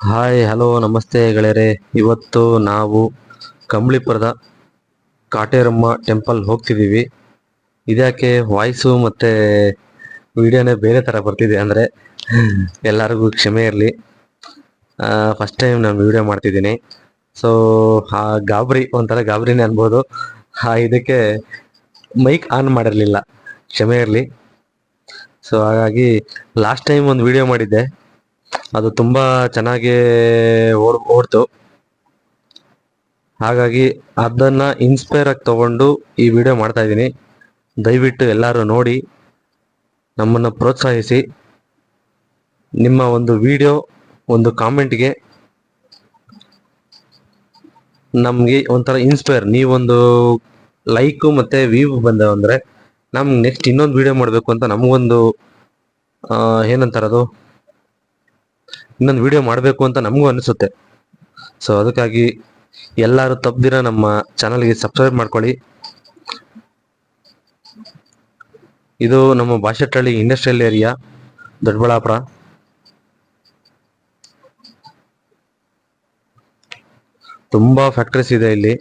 Hi hello ನಮಸ್ತೆ ಗೆಳೆಯರೆ. ಇವತ್ತು ನಾವು ಕಂಬಳಿಪುರದ ಕಾಟೇರಮ್ಮ ಟೆಂಪಲ್ ಹೋಗ್ತಿದ್ದೀವಿ. ಇದ್ಯಾಕೆ ವಾಯ್ಸು ಮತ್ತು ವಿಡಿಯೋನೇ ಬೇರೆ ಥರ ಬರ್ತಿದೆ ಅಂದರೆ ಎಲ್ಲರಿಗೂ ಕ್ಷಮೆ ಇರಲಿ. ಫಸ್ಟ್ ಟೈಮ್ ನಾನು ವಿಡಿಯೋ ಮಾಡ್ತಿದ್ದೀನಿ. ಸೊ ಆ ಗಾಬರಿ, ಒಂಥರ ಗಾಬರಿನೇ ಅನ್ಬೋದು. ಆ, ಇದಕ್ಕೆ ಮೈಕ್ ಆನ್ ಮಾಡಿರಲಿಲ್ಲ. ಕ್ಷಮೆ ಇರಲಿ. ಸೊ ಹಾಗಾಗಿ ಲಾಸ್ಟ್ ಟೈಮ್ ಒಂದು ವಿಡಿಯೋ ಮಾಡಿದ್ದೆ. ಅದು ತುಂಬಾ ಚೆನ್ನಾಗಿ ಓಡ್, ಓಡ್ತು. ಹಾಗಾಗಿ ಅದನ್ನ ಇನ್ಸ್ಪೈರ್ ಆಗಿ ತಗೊಂಡು ಈ ವಿಡಿಯೋ ಮಾಡ್ತಾ ಇದ್ದೀನಿ. ದಯವಿಟ್ಟು ಎಲ್ಲರೂ ನೋಡಿ, ನಮ್ಮನ್ನು ಪ್ರೋತ್ಸಾಹಿಸಿ. ನಿಮ್ಮ ಒಂದು ವಿಡಿಯೋ ಒಂದು ಕಾಮೆಂಟ್ಗೆ ನಮಗೆ ಒಂಥರ ಇನ್ಸ್ಪೈರ್ ನೀವೊಂದು ಲೈಕು ಮತ್ತೆ ವ್ಯೂ ಬಂದ ಅಂದರೆ ನಮ್ಗೆ ನೆಕ್ಸ್ಟ್ ಇನ್ನೊಂದು ವಿಡಿಯೋ ಮಾಡಬೇಕು ಅಂತ ನಮಗೊಂದು ಏನಂತಾರದು? ಇನ್ನೊಂದು ವಿಡಿಯೋ ಮಾಡಬೇಕು ಅಂತ ನಮಗೂ ಅನಿಸುತ್ತೆ. ಸೊ ಅದಕ್ಕಾಗಿ ಎಲ್ಲರೂ ತಪ್ಪದಿರ ನಮ್ಮ ಚಾನಲ್ಗೆ ಸಬ್ಸ್ಕ್ರೈಬ್ ಮಾಡ್ಕೊಳ್ಳಿ. ಇದು ನಮ್ಮ ಭಾಷೆಟ್ಟಳ್ಳಿ ಇಂಡಸ್ಟ್ರಿಯಲ್ ಏರಿಯಾ ದೊಡ್ಡಬಳ್ಳಾಪುರ. ತುಂಬಾ ಫ್ಯಾಕ್ಟ್ರೀಸ್ ಇದೆ ಇಲ್ಲಿ.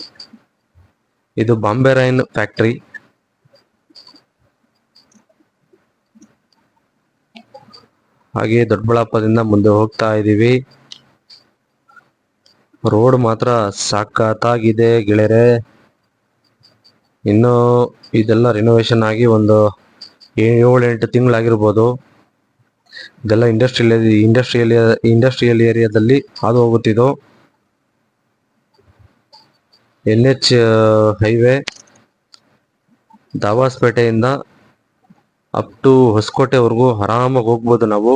ಇದು ಬಾಂಬೆ ರೈನ್ ಫ್ಯಾಕ್ಟ್ರಿ ಹಾಗೆ ದೊಡ್ಡಬಳ್ಳಾಪುರದಿಂದ ಮುಂದೆ ಹೋಗ್ತಾ ಇದ್ದೀವಿ ರೋಡ್ ಮಾತ್ರ ಸಾಕತ್ತಾಗಿದೆ ಗೆಳೆಯರೆ. ಇನ್ನು ಇದೆಲ್ಲ ರಿನೋವೇಷನ್ ಆಗಿ ಒಂದು ಏಳು ಎಂಟು ತಿಂಗಳಾಗಿರ್ಬೋದು. ಇದೆಲ್ಲ ಇಂಡಸ್ಟ್ರಿಯಲ್ ಇಂಡಸ್ಟ್ರಿಯಲ್ ಇಂಡಸ್ಟ್ರಿಯಲ್ ಏರಿಯಾದಲ್ಲಿ ಹಾದು ಹೋಗುತ್ತಿದ್ದು. ಎನ್ ಎಚ್ ಹೈವೇ ದಾವಾಸ್ಪೇಟೆಯಿಂದ ಅಪ್ ಟು ಹೊಸಕೋಟೆವರೆಗೂ ಆರಾಮಾಗಿ ಹೋಗ್ಬೋದು ನಾವು.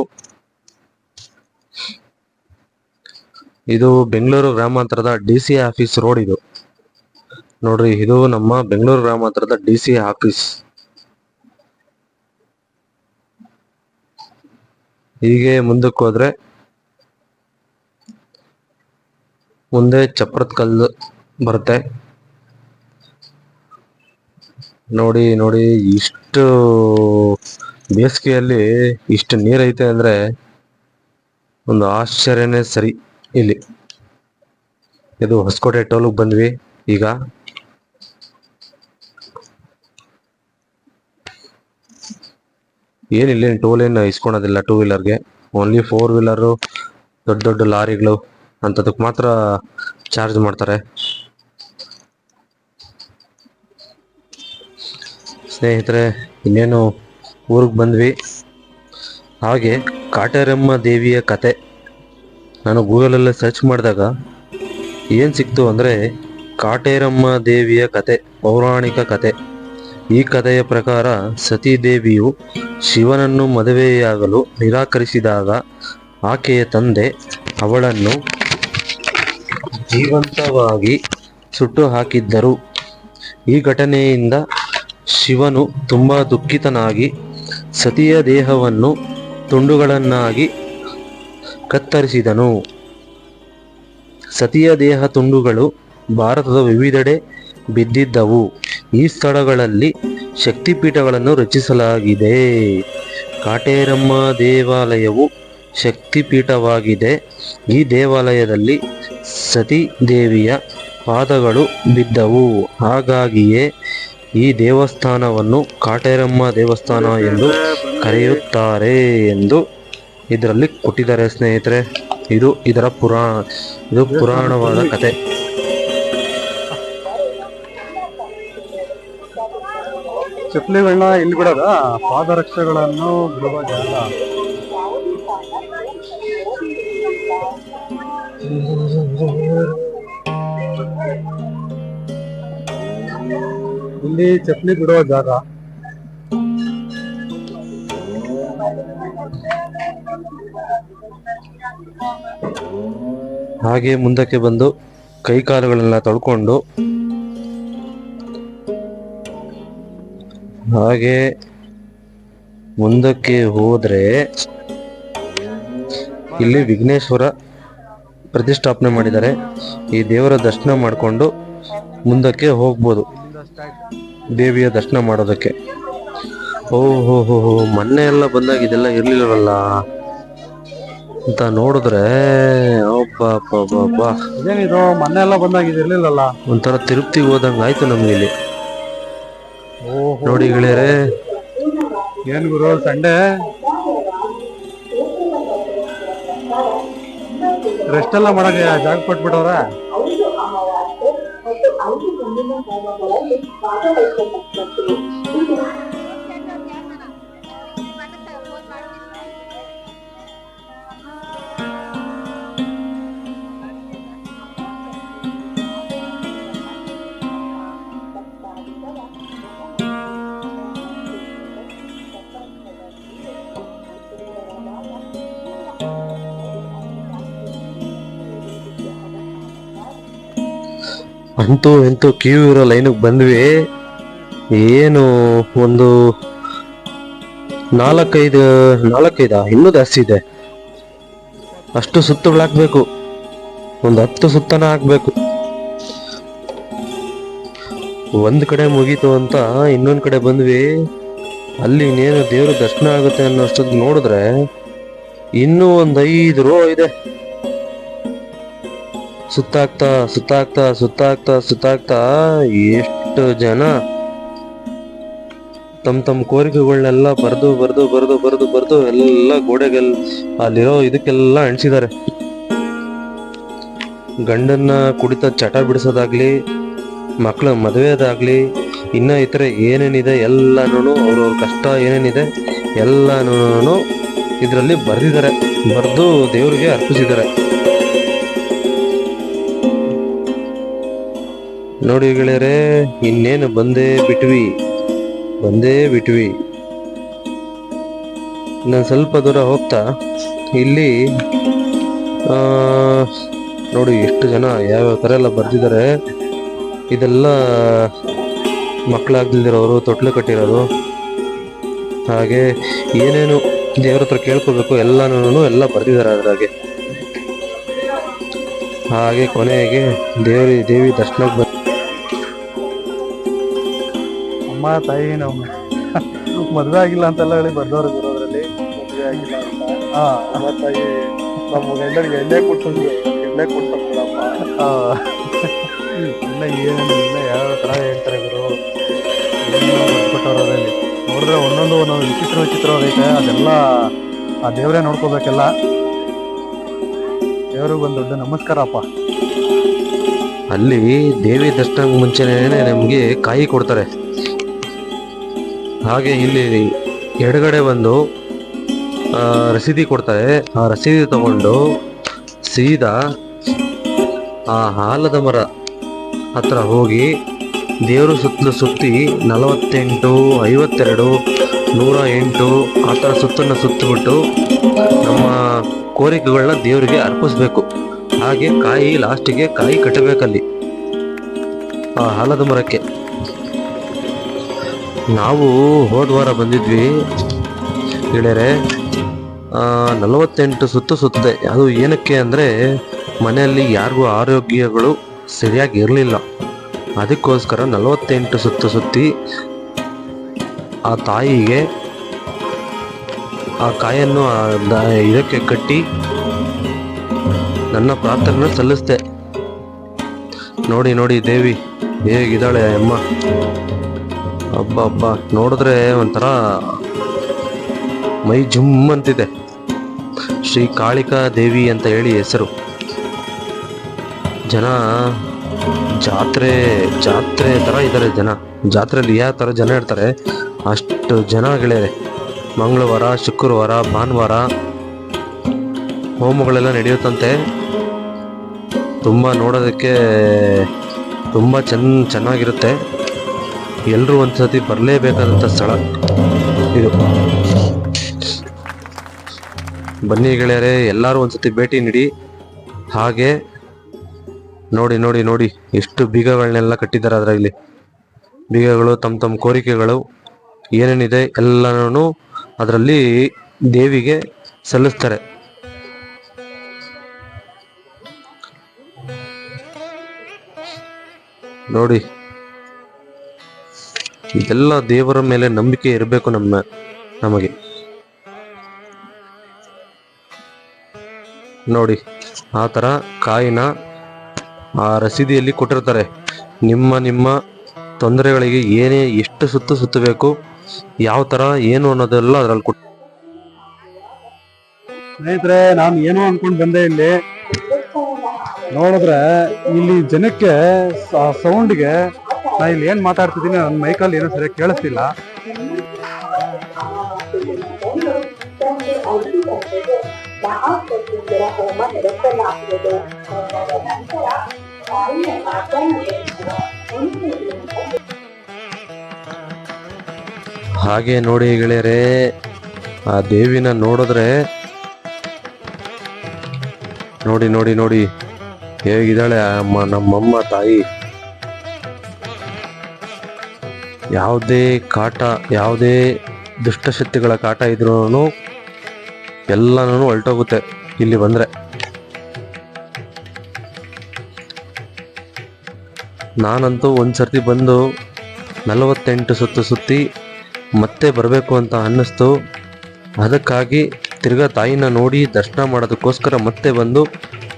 ಇದು ಬೆಂಗಳೂರು ಗ್ರಾಮಾಂತರದ ಡಿ ಸಿ ಆಫೀಸ್ ರೋಡ್ ಇದು. ನೋಡ್ರಿ, ಇದು ನಮ್ಮ ಬೆಂಗಳೂರು ಗ್ರಾಮಾಂತರದ ಡಿ ಸಿ ಆಫೀಸ್ ಹೀಗೆ ಮುಂದಕ್ಕೆ ಹೋದ್ರೆ, ಮುಂದೆ ಚಪ್ರದ ಕಲ್ಲು ಬರುತ್ತೆ. ನೋಡಿ ನೋಡಿ, ಇಷ್ಟು ಬೇಸಿಗೆಯಲ್ಲಿ ಇಷ್ಟು ನೀರೈತೆ ಅಂದ್ರೆ ಒಂದು ಆಶ್ಚರ್ಯನೇ ಸರಿ ಇಲ್ಲಿ. ಇದು ಹೊಸಕೋಟೆ ಟೋಲ್ಗೆ ಬಂದ್ವಿ ಈಗ. ಏನಿಲ್ಲ ಟೋಲ್ ಏನು ಇಸ್ಕೊಳೋದಿಲ್ಲ ಟೂ ವೀಲರ್ಗೆ ಓನ್ಲಿ ಫೋರ್ ವೀಲರು ದೊಡ್ಡ ದೊಡ್ಡ ಲಾರಿಗಳು ಅಂಥದಕ್ಕೆ ಮಾತ್ರ ಚಾರ್ಜ್ ಮಾಡ್ತಾರೆ. ಸ್ನೇಹಿತರೆ, ಇನ್ನೇನು ಊರಿಗೆ ಬಂದ್ವಿ. ಹಾಗೆ ಕಾಟೇರಮ್ಮ ದೇವಿಯ ಕತೆ ನಾನು ಗೂಗಲಲ್ಲೇ ಸರ್ಚ್ ಮಾಡಿದಾಗ ಏನು ಸಿಕ್ತು ಅಂದರೆ ಕಾಟೇರಮ್ಮ ದೇವಿಯ ಕತೆ, ಪೌರಾಣಿಕ ಕತೆ. ಈ ಕಥೆಯ ಪ್ರಕಾರ ಸತೀದೇವಿಯು ಶಿವನನ್ನು ಮದುವೆಯಾಗಲು ನಿರಾಕರಿಸಿದಾಗ ಆಕೆಯ ತಂದೆ ಅವಳನ್ನು ಜೀವಂತವಾಗಿ ಸುಟ್ಟು ಹಾಕಿದ್ದರು. ಈ ಘಟನೆಯಿಂದ ಶಿವನು ತುಂಬಾ ದುಃಖಿತನಾಗಿ ಸತಿಯ ದೇಹವನ್ನು ತುಂಡುಗಳನ್ನಾಗಿ ಕತ್ತರಿಸಿದನು. ಸತಿಯ ದೇಹ ತುಂಡುಗಳು ಭಾರತದ ವಿವಿಧೆಡೆ ಬಿದ್ದಿದ್ದವು. ಈ ಸ್ಥಳಗಳಲ್ಲಿ ಶಕ್ತಿಪೀಠಗಳನ್ನು ರಚಿಸಲಾಗಿದೆ. ಕಾಟೇರಮ್ಮ ದೇವಾಲಯವು ಶಕ್ತಿಪೀಠವಾಗಿದೆ. ಈ ದೇವಾಲಯದಲ್ಲಿ ಸತಿ ದೇವಿಯ ಪಾದಗಳು ಬಿದ್ದವು. ಹಾಗಾಗಿಯೇ ಈ ದೇವಸ್ಥಾನವನ್ನು ಕಾಟೇರಮ್ಮ ದೇವಸ್ಥಾನ ಎಂದು ಕರೆಯುತ್ತಾರೆ ಎಂದು ಇದರಲ್ಲಿ ಕೊಟ್ಟಿದ್ದಾರೆ ಸ್ನೇಹಿತರೆ. ಇದು ಇದರ ಪುರಾಣ ಇದು ಪುರಾಣವಾದ ಕತೆ. ಚಪ್ಪಲಿಗಳನ್ನ ಇಲ್ಲಿ ಬಿಡೋದ? ಪಾದರಕ್ಷೆಗಳನ್ನು ಬಿಡುವ ಇಲ್ಲಿ ಚಪ್ಪಲಿ ಬಿಡುವ ಜಾಗ. ಹಾಗೆ ಮುಂದಕ್ಕೆ ಬಂದು ಕೈಕಾಲುಗಳನ್ನೆಲ್ಲ ತೊಳ್ಕೊಂಡು, ಹಾಗೆ ಮುಂದಕ್ಕೆ ಹೋದ್ರೆ ಇಲ್ಲಿ ವಿಘ್ನೇಶ್ವರ ಪ್ರತಿಷ್ಠಾಪನೆ ಮಾಡಿದ್ದಾರೆ. ಈ ದೇವರ ದರ್ಶನ ಮಾಡಿಕೊಂಡು ಮುಂದಕ್ಕೆ ಹೋಗ್ಬೋದು. ದೇವಿಯ ದರ್ಶನ ಮಾಡೋದಕ್ಕೆ. ಓ ಹೋ ಹೋ ಹೋ ಮೊನ್ನೆ ಎಲ್ಲ ಬಂದಾಗ ಇದೆಲ್ಲ ಇರ್ಲಿಲ್ಲವಲ್ಲ? ಅಂತ ನೋಡಿದ್ರೆ. ಇದೇನಿದು ಮೊನ್ನೆ ಎಲ್ಲ ಬಂದಾಗ ಇರ್ಲಿಲ್ಲ ಇರ್ಲಿಲ್ಲಲ್ಲ? ಒಂಥರ ತಿರುಪ್ತಿ ಹೋದಂಗ ಆಯ್ತು ನಮ್ಗೆ ಇಲ್ಲಿ. ನೋಡಿ ಗೆಳೆಯರೆ. ಏನ್ ಗುರು ಸಂಡೆ? ರೆಸ್ಟ್ ಎಲ್ಲ ಮಾಡಕ್ಕೆ ಜಾಗ ಕೊಟ್ಬಿಟ್ಟವ್ರ? หม了一些ไปคุมขั ಅಂತೂ ಎಂತೂ ಕ್ಯೂ ಇರೋ ಲೈನಿಗೆ ಬಂದ್ವಿ. ಏನು ಒಂದು ನಾಲ್ಕೈದು, ನಾಲ್ಕೈದ? ಇನ್ನೂ ಜಾಸ್ತಿ ಇದೆ. ಅಷ್ಟು ಸುತ್ತುಗಳು ಹಾಕ್ಬೇಕು. ಒಂದು ಹತ್ತು ಸುತ್ತನ ಹಾಕ್ಬೇಕು. ಒಂದು ಕಡೆ ಮುಗೀತು ಅಂತ ಇನ್ನೊಂದು ಕಡೆ ಬಂದ್ವಿ. ಅಲ್ಲಿ ಇನ್ನೇನು ದೇವ್ರ ದರ್ಶನ ಆಗುತ್ತೆ ಅನ್ನೋಷ್ಟೊತ್ತಿಗೆ ನೋಡಿದ್ರೆ ಇನ್ನೂ ಒಂದು ಐದು ರೋ ಇದೆ. ಸುತ್ತಾಗ್ತಾ ಸುತ್ತಾಗ್ತಾ ಸುತ್ತಾಗ್ತಾ ಸುತ್ತಾಗ್ತಾ ಎಷ್ಟು ಜನ ತಮ್ಮ ತಮ್ಮ ಕೋರಿಕೆಗಳನ್ನೆಲ್ಲ ಬರೆದು ಬರೆದು ಬರೆದು, ಬರ್ದು, ಬರೆದು ಎಲ್ಲ ಗೋಡೆಗೆಲ್ಲ ಅಲ್ಲಿರೋ ಇದಕ್ಕೆಲ್ಲ ಅಣಿಸಿದ್ದಾರೆ ಗಂಡನ್ನ ಕುಡಿತ ಚಟ ಬಿಡಿಸೋದಾಗ್ಲಿ ಮಕ್ಕಳ ಮದುವೆದಾಗ್ಲಿ, ಇನ್ನ ಇತರ ಏನೇನಿದೆ ಎಲ್ಲಾನು ಅವ್ರವ್ರ ಕಷ್ಟ ಏನೇನಿದೆ ಎಲ್ಲಾನು ಇದರಲ್ಲಿ ಬರೆದಿದ್ದಾರೆ. ಬರೆದು ದೇವರಿಗೆ ಅರ್ಪಿಸಿದ್ದಾರೆ. ನೋಡಿ ಗೆಳೆಯರೆ, ಇನ್ನೇನು ಬಂದೇ ಬಿಟ್ವಿ ಬಂದೇ ಬಿಟ್ವಿ. ನಾನು ಸ್ವಲ್ಪ ದೂರ ಹೋಗ್ತಾ, ಇಲ್ಲಿ ನೋಡಿ ಎಷ್ಟು ಜನ, ಯಾವ್ಯಾವ ಥರ ಎಲ್ಲ ಬರ್ದಿದ್ದಾರೆ. ಇದೆಲ್ಲ ಮಕ್ಕಳಾಗ್ದಿಲ್ದಿರೋರು, ತೊಟ್ಲು ಕಟ್ಟಿರೋರು. ಹಾಗೆ ಏನೇನು ದೇವ್ರ ಹತ್ರ ಕೇಳ್ಕೋಬೇಕು ಎಲ್ಲನೂ ಎಲ್ಲ ಬರ್ದಿದ್ದಾರೆ ಅದರಾಗೆ. ಹಾಗೆ ಕೊನೆಗೆ ದೇವಿ ದೇವಿ ದರ್ಶನಕ್ಕೆ ಅಮ್ಮ ತಾಯಿ ನಮ್ಮ ಮದುವೆ ಆಗಿಲ್ಲ ಅಂತೆಲ್ಲ ಹೇಳಿ ಬರ್ದವ್ರು ಇರೋದ್ರಲ್ಲಿ ಮದುವೆ ಆಗಿಲ್ಲ ಅಂತ. ಹಾ. ಅಮ್ಮ ತಾಯಿ ನಮ್ಮ ಗಂಡನಿಗೆ ಎಣ್ಣೆ ಕೊಡ್ಸೋದು ಎಣ್ಣೆ ಕೊಡ್ಸಪ್ಪ ಇಲ್ಲ ಏನೇನು ಇಲ್ಲ ಯಾವ ತರ ಹೇಳ್ತಾರೆ ಗುರು. ಕೊಟ್ಟವ್ರಲ್ಲಿ ನೋಡಿದ್ರೆ ಒಂದೊಂದು ಒಂದೊಂದು ವಿಚಿತ್ರ ವಿಚಿತ್ರವಾಗೈತೆ ಅದೆಲ್ಲ ಆ ದೇವರೇ ನೋಡ್ಕೋಬೇಕೆಲ್ಲ. ದೇವ್ರಿಗೆ ಒಂದು ದೊಡ್ಡ ನಮಸ್ಕಾರಪ್ಪ. ಅಲ್ಲಿ ದೇವಿ ದರ್ಶನಕ್ಕೆ ಮುಂಚೆನೇ ನಮಗೆ ಕಾಯಿ ಕೊಡ್ತಾರೆ. ಹಾಗೆ ಇಲ್ಲಿ ಎಡಗಡೆ ಬಂದು ರಸೀದಿ ಕೊಡ್ತಾರೆ. ಆ ರಸೀದಿ ತಗೊಂಡು ಸೀದಾ ಆ ಆಲದ ಮರ ಹತ್ರ ಹೋಗಿ ದೇವರು ಸುತ್ತಲೂ ಸುತ್ತಿ ನಲವತ್ತೆಂಟು, ಐವತ್ತೆರಡು, ನೂರ ಎಂಟು, ಆ ಥರ ಸುತ್ತನ್ನು ಸುತ್ತಿಬಿಟ್ಟು ನಮ್ಮ ಕೋರಿಕೆಗಳನ್ನ ದೇವರಿಗೆ ಅರ್ಪಿಸ್ಬೇಕು. ಹಾಗೆ ಕಾಯಿ ಲಾಸ್ಟಿಗೆ ಕಾಯಿ ಕಟ್ಟಬೇಕಲ್ಲಿ ಆ ಆಲದ ಮರಕ್ಕೆ. ನಾವು ಹೋದ ವಾರ ಬಂದಿದ್ವಿ. ಗೆಳೆಯರೆ ನಲವತ್ತೆಂಟು ಸುತ್ತು ಸುತ್ತದೆ ಅದು ಏನಕ್ಕೆ ಅಂದರೆ, ಮನೆಯಲ್ಲಿ ಯಾರಿಗೂ ಆರೋಗ್ಯಗಳು ಸರಿಯಾಗಿ ಇರಲಿಲ್ಲ. ಅದಕ್ಕೋಸ್ಕರ ನಲವತ್ತೆಂಟು ಸುತ್ತು ಸುತ್ತಿ, ಆ ತಾಯಿಗೆ, ಆ ಕಾಯನ್ನು ಇದಕ್ಕೆ ಕಟ್ಟಿ, ನನ್ನ ಪ್ರಾರ್ಥನೆ ಸಲ್ಲಿಸ್ದೆ. ನೋಡಿ ನೋಡಿ, ದೇವಿ, ಹೇಗಿದ್ದಾಳೆ ಅಮ್ಮ? ಹಬ್ಬ ಹಬ್ಬ ನೋಡಿದ್ರೆ ಒಂಥರ ಮೈ ಜುಮ್ ಅಂತಿದೆ. ಶ್ರೀ ಕಾಳಿಕಾ ದೇವಿ ಅಂತ ಹೇಳಿ ಹೆಸರು. ಜನ ಜಾತ್ರೆ ಜಾತ್ರೆ ತರ ಇದ್ದಾರೆ ಜನ. ಜಾತ್ರೆಯಲ್ಲಿ ಯಾವ ಥರ ಜನ ಇರ್ತಾರೆ, ಅಷ್ಟು ಜನ ಗೆಳೆಯರೆ. ಮಂಗಳವಾರ, ಶುಕ್ರವಾರ, ಭಾನುವಾರ ಹೋಮಗಳೆಲ್ಲ ನಡೆಯುತ್ತಂತೆ. ತುಂಬ ನೋಡೋದಕ್ಕೆ ತುಂಬ ಚೆನ್ನ ಚೆನ್ನಾಗಿರುತ್ತೆ. ಎಲ್ಲರೂ ಒಂದ್ಸತಿ ಬರಲೇಬೇಕಾದಂಥ ಸ್ಥಳ ಇದು. ಬನ್ನಿ ಗೆಳೆಯರೇ, ಎಲ್ಲರೂ ಒಂದ್ಸತಿ ಭೇಟಿ ನೀಡಿ. ಹಾಗೆ ನೋಡಿ ನೋಡಿ ನೋಡಿ, ಎಷ್ಟು ಬೀಗಗಳನ್ನೆಲ್ಲ ಕಟ್ಟಿದ್ದಾರೆ ಅದರಲ್ಲಿ. ಬೀಗಗಳು ತಮ್ಮ ತಮ್ಮ ಕೋರಿಕೆಗಳು, ಏನೇನಿದೆ ಎಲ್ಲನೂ ಅದರಲ್ಲಿ ದೇವಿಗೆ ಸಲ್ಲಿಸ್ತಾರೆ. ನೋಡಿ ಇದೆಲ್ಲ ದೇವರ ಮೇಲೆ ನಂಬಿಕೆ ಇರಬೇಕು ನಮ್ಮ, ನಮಗೆ. ನೋಡಿ, ಆ ಥರ ಕಾಯಿನ ಆ ರಸೀದಿಯಲ್ಲಿ ಕೊಟ್ಟಿರ್ತಾರೆ. ನಿಮ್ಮ ನಿಮ್ಮ ತೊಂದರೆಗಳಿಗೆ ಏನೇ ಎಷ್ಟು ಸುತ್ತು ಸುತ್ತಬೇಕು, ಯಾವ ಥರ, ಏನು ಅನ್ನೋದೆಲ್ಲ ಅದರಲ್ಲಿ ಕೊಟ್ಟು ಸ್ನೇಹಿತರೆ, ನಾನು ಏನೋ ಅನ್ಕೊಂಡು ಬಂದೆ ಇಲ್ಲಿ. ನೋಡಿದ್ರೆ ಇಲ್ಲಿ ಜನಕ್ಕೆ ಸೌಂಡ್ಗೆ ನಾ ಇಲ್ಲಿ ಏನ್ ಮಾತಾಡ್ತಿದ್ದೀನಿ ನನ್ನ ಮೈಕಲ್ಲಿ ಏನೋ ಸರಿಯಾಗಿ ಕೇಳಿಸ್ತಿಲ್ಲ. ಹಾಗೆ ನೋಡಿ ಗೆಳೆಯರೇ, ಆ ದೇವಿನ ನೋಡಿದ್ರೆ ನೋಡಿ ನೋಡಿ ನೋಡಿ, ಹೇಗಿದ್ದಾಳೆ ಅಮ್ಮ ನಮ್ಮಮ್ಮ ತಾಯಿ. ಯಾವುದೇ ಕಾಟ, ಯಾವುದೇ ದುಷ್ಟಶಕ್ತಿಗಳ ಕಾಟ ಇದ್ರೂ ಎಲ್ಲನೂ ಹೊಲ್ಟೋಗುತ್ತೆ ಇಲ್ಲಿ ಬಂದರೆ. ನಾನಂತೂ ಒಂದು ಸರ್ತಿ ಬಂದು ನಲವತ್ತೆಂಟು ಸುತ್ತು ಸುತ್ತಿ ಮತ್ತೆ ಬರಬೇಕು ಅಂತ ಅನ್ನಿಸ್ತು. ಅದಕ್ಕಾಗಿ ತಿರ್ಗಾ ತಾಯಿನ ನೋಡಿ ದರ್ಶನ ಮಾಡೋದಕ್ಕೋಸ್ಕರ ಮತ್ತೆ ಬಂದು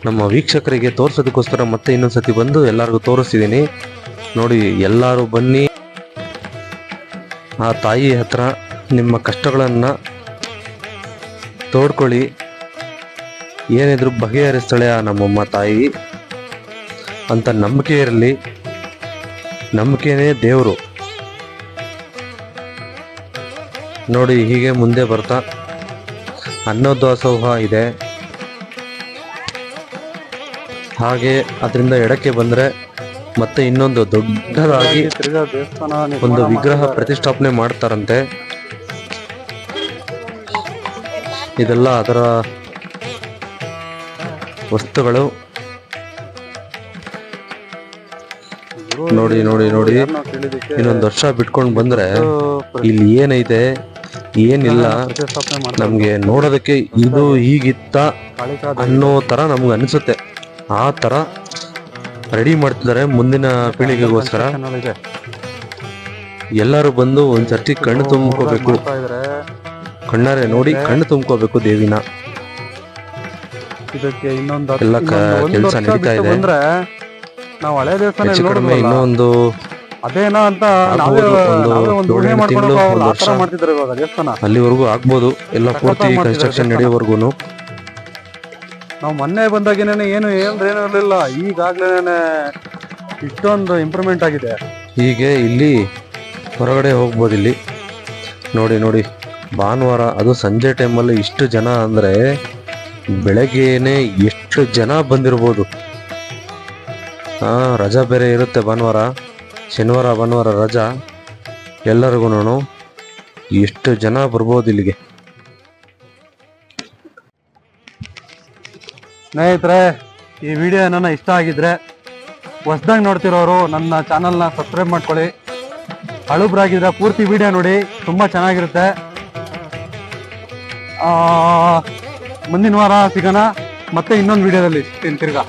ನಮ್ಮ ವೀಕ್ಷಕರಿಗೆ ತೋರಿಸೋದಕ್ಕೋಸ್ಕರ ಮತ್ತೆ ಇನ್ನೊಂದು ಸರ್ತಿ ಬಂದು ಎಲ್ಲರಿಗೂ ತೋರಿಸ್ತಿದ್ದೀನಿ ನೋಡಿ, ಎಲ್ಲರೂ ಬನ್ನಿ. ಆ ತಾಯಿ ಹತ್ರ ನಿಮ್ಮ ಕಷ್ಟಗಳನ್ನು ತೋಡ್ಕೊಳ್ಳಿ. ಏನಿದ್ರು ಬಗೆಹರಿಸ್ತಾಳೆ ಆ ನಮ್ಮಮ್ಮ ತಾಯಿ. ಅಂತ ನಂಬಿಕೆ ಇರಲಿ. ನಂಬಿಕೆನೇ ದೇವರು. ನೋಡಿ ಹೀಗೆ ಮುಂದೆ ಬರ್ತಾ. ಅನ್ನೋದಾಸೋಹ ಇದೆ. ಹಾಗೆ ಅದರಿಂದ ಎಡಕ್ಕೆ ಬಂದ್ರೆ ಮತ್ತೆ ಇನ್ನೊಂದು ದೊಡ್ಡದಾಗಿ ಒಂದು ವಿಗ್ರಹ ಪ್ರತಿಷ್ಠಾಪನೆ ಮಾಡ್ತಾರಂತೆ. ಇದೆಲ್ಲ ಅದರ ವಸ್ತುಗಳು. ನೋಡಿ, ನೋಡಿ, ನೋಡಿ. ಇನ್ನೊಂದು ವರ್ಷ ಬಿಟ್ಕೊಂಡು ಬಂದ್ರೆ ಇಲ್ಲಿ ಏನೈತೆ? ಏನಿಲ್ಲ. ನಮ್ಗೆ ನೋಡೋದಕ್ಕೆ ಇದು ಹೀಗಿತ್ತ ಅನ್ನೋ ತರ ನಮ್ಗೆ ಅನಿಸುತ್ತೆ. ಆ ತರ ರೆಡಿ ಮಾಡ್ತಿದ್ದಾರೆ ಮುಂದಿನ ಪೀಳಿಗೆಗೋಸ್ಕರ ಎಲ್ಲರೂ ಬಂದು ಒಂದ್ಸರ್ತಿ ಕಣ್ಣು ತುಂಬ್ಕೋಬೇಕು ಕಣ್ಣಾರೆ ನೋಡಿ ಕಣ್ಣು ತುಂಬ್ಕೋಬೇಕು ದೇವಿನ ಇದಕ್ಕೆ ಇನ್ನೊಂದು ಎಲ್ಲ ಒಂದು ಕೆಲ್ಸ ನಡೀತಾ ಇದೆ. ನಾವು ಹಳೆ ದೇವಸ್ಥಾನ ಕಡಿಮೆ ಇನ್ನೊಂದು ಅದೇನೋ ಅಂತ. ಒಂದು ಒಂದು ಒಂದು ಇವಾಗ ದೇವಸ್ಥಾನ ಅಲ್ಲಿವರೆಗೂ ಆಗ್ಬೋದು ಎಲ್ಲ ಪೂರ್ತಿ ಕನ್ಸ್ಟ್ರಕ್ಷನ್. ನಡೆಯೋವರೆಗೂ ನಾವು ಮೊನ್ನೆ ಬಂದಾಗಿನೇ ಏನು ಏನಂದ್ರೆ ಏನೂ ಇರಲಿಲ್ಲ ಈಗಾಗಲೇ ಇಷ್ಟೊಂದು ಇಂಪ್ರೂವ್ಮೆಂಟ್ ಆಗಿದೆ. ಹೀಗೆ ಇಲ್ಲಿ ಹೊರಗಡೆ ಹೋಗ್ಬೋದು ಇಲ್ಲಿ. ನೋಡಿ ನೋಡಿ, ಭಾನುವಾರ, ಅದು ಸಂಜೆ ಟೈಮಲ್ಲಿ ಇಷ್ಟು ಜನ ಅಂದರೆ ಬೆಳಗ್ಗೆನೇ ಎಷ್ಟು ಜನ ಬಂದಿರ್ಬೋದು. ಹಾಂ ರಜಾ ಬೇರೆ ಇರುತ್ತೆ ಭಾನುವಾರ, ಶನಿವಾರ, ಭಾನುವಾರ ರಜಾ ಎಲ್ಲರಿಗೂ ಎಷ್ಟು ಜನ ಬರ್ಬೋದು ಇಲ್ಲಿಗೆ. ಸ್ನೇಹಿತರೆ, ಈ ವಿಡಿಯೋ ಏನಾನ ಇಷ್ಟ ಆಗಿದ್ರೆ ಹೊಸ್ದಾಗಿ ನೋಡ್ತಿರೋರು ನನ್ನ ಚಾನಲ್ನ ಸಬ್ಸ್ಕ್ರೈಬ್ ಮಾಡ್ಕೊಳ್ಳಿ. ಹಳುಬ್ರಾಗಿದ್ರೆ ಪೂರ್ತಿ ವಿಡಿಯೋ ನೋಡಿ, ತುಂಬ ಚೆನ್ನಾಗಿರುತ್ತೆ. ಮುಂದಿನ ವಾರ ಸಿಗೋಣ, ಮತ್ತೆ ಇನ್ನೊಂದು ವಿಡಿಯೋದಲ್ಲಿ ತಿರ್ಗಾ.